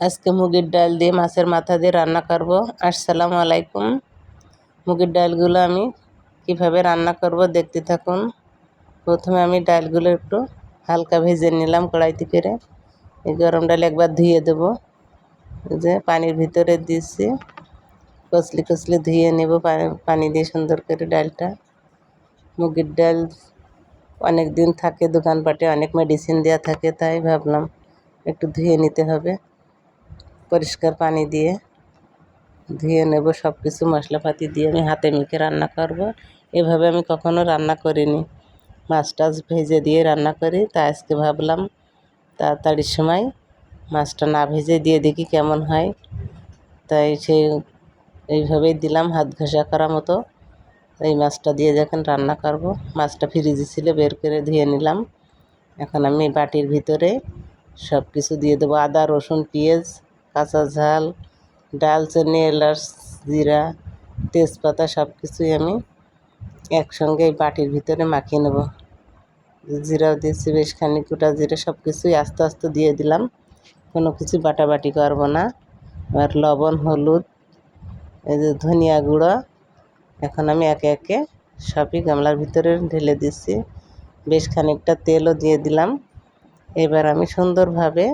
আজকে মুগের ডাল দিয়ে মাছের মাথা দিয়ে রান্না করব। আসসালামু আলাইকুম। মুগের ডালগুলো আমি কীভাবে রান্না করব দেখতে থাকুন। প্রথমে আমি ডালগুলো একটু হালকা ভেজে নিলাম কড়াইতে করে। এই গরম ডাল একবার ধুয়ে দেবো। যে পানির ভিতরে দিচ্ছি কচলি কচলি ধুয়ে নেব পানি দিয়ে সুন্দর করে ডালটা। মুগের ডাল অনেক দিন থাকে, দোকানপাটে অনেক মেডিসিন দেওয়া থাকে, তাই ভাবলাম একটু ধুয়ে নিতে হবে। পরিষ্কার পানি দিয়ে ধুয়ে নেব সব কিছু মশলাপাতি দিয়ে আমি হাতে মেখে রান্না করব। এভাবে আমি কখনো রান্না করিনি। মাছ টাছ ভেজে দিয়ে রান্না করি। তা আজকে ভাবলাম তাড়াতাড়ির সময় মাছটা না ভেজে দিয়ে দেখি কেমন হয়। তাই সেই এইভাবেই দিলাম, হাত ঘষা করা মতো। এই মাছটা দিয়ে যখন রান্না করব। মাছটা ফ্রিজে ছিল, বের করে ধুয়ে নিলাম। এখন আমি বাটির ভিতরে সব কিছু দিয়ে দেবো। আদা, রসুন, পেঁয়াজ কাঁচা ঝাল ডালচিনি এলাচ, জিরা, তেজপাতা সব কিছুই আমি একসঙ্গে এই বাটির ভিতরে মাখিয়ে নেব। জিরাও দিয়েছি, বেশ খানিক গোটা জিরা সব কিছুই আস্তে আস্তে দিয়ে দিলাম। কোনো কিছু বাটাবাটি করব না। আর লবণ, হলুদ, এই যে ধনিয়া গুঁড়ো এখন আমি একে একে সবই গামলার ভিতরে ঢেলে দিচ্ছি বেশ খানিকটা তেলও দিয়ে দিলাম। এবার আমি সুন্দরভাবে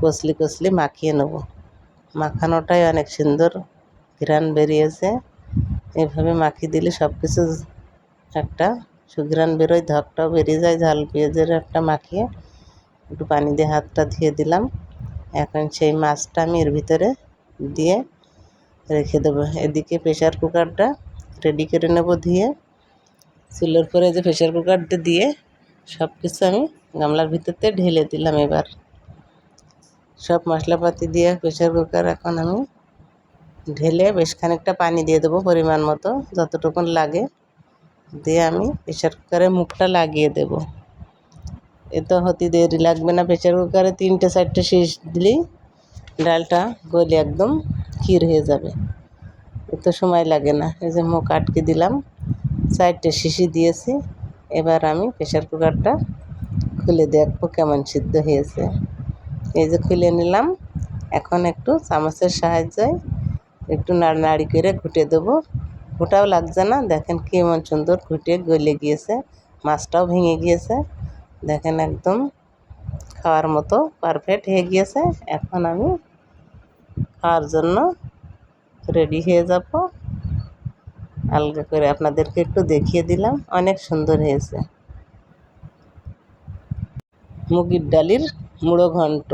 কচলি কচলি মাখিয়ে নেব। মাখানোটাই অনেক সুন্দর, ঘ্রাণ বেরিয়েছে। এভাবে মাখিয়ে দিলে সব কিছু একটা সুঘ্রাণ বেরোয়, ধকটাও বেরিয়ে যায়, ঝাল পেঁয়াজের একটা মাখিয়ে একটু পানি দিয়ে হাতটা ধুয়ে দিলাম। এখন সেই মাছটা আমি এর ভিতরে দিয়ে রেখে দেবো। এদিকে প্রেশার কুকারটা রেডি করে নেব ধুয়ে। চুলোর পরে যে প্রেশার কুকারটা দিয়ে সব কিছু আমি গামলার ভিতরতে ঢেলে দিলাম এবার। সব মশলাপাতি দিয়ে প্রেশার কুকার এখন আমি ঢেলে বেশ খানিকটা পানি দিয়ে দেবো পরিমাণ মতো, যতটুকুন লাগে। দিয়ে আমি প্রেশার কুকারে মুখটা লাগিয়ে দেব। এ তো হতে দেরি লাগবে না প্রেশার কুকারে তিনটে চারটে শীষ দিলেই ডালটা গলে একদম ক্ষীর হয়ে যাবে। এত সময় লাগে না, এই যে মুখ আটকে দিলাম, চারটে শিশি দিয়েছি। এবার আমি প্রেশার কুকারটা খুলে দেখব কেমন সিদ্ধ হয়েছে। এই যে খুলে নিলাম। এখন একটু চামচের সাহায্যে একটু নাড়ানাড়ি করে ঘুটে দেবো। ঘুটাও লাগছে না, দেখেন কেমন সুন্দর ঘুটে গলে গিয়েছে, মাছটাও ভেঙে গিয়েছে। দেখেন একদম খাওয়ার মতো পারফেক্ট হয়ে গিয়েছে। এখন আমি খাওয়ার জন্য রেডি হয়ে যাব। আলগা করে আপনাদেরকে একটু দেখিয়ে দিলাম, অনেক সুন্দর হয়েছে। মুগির ডালির মুড়ো ঘন্ট।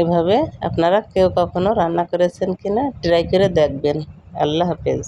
এভাবে আপনারা কেউ কখনো রান্না করেছেন কি না ট্রাই করে দেখবেন। আল্লাহ হাফেজ।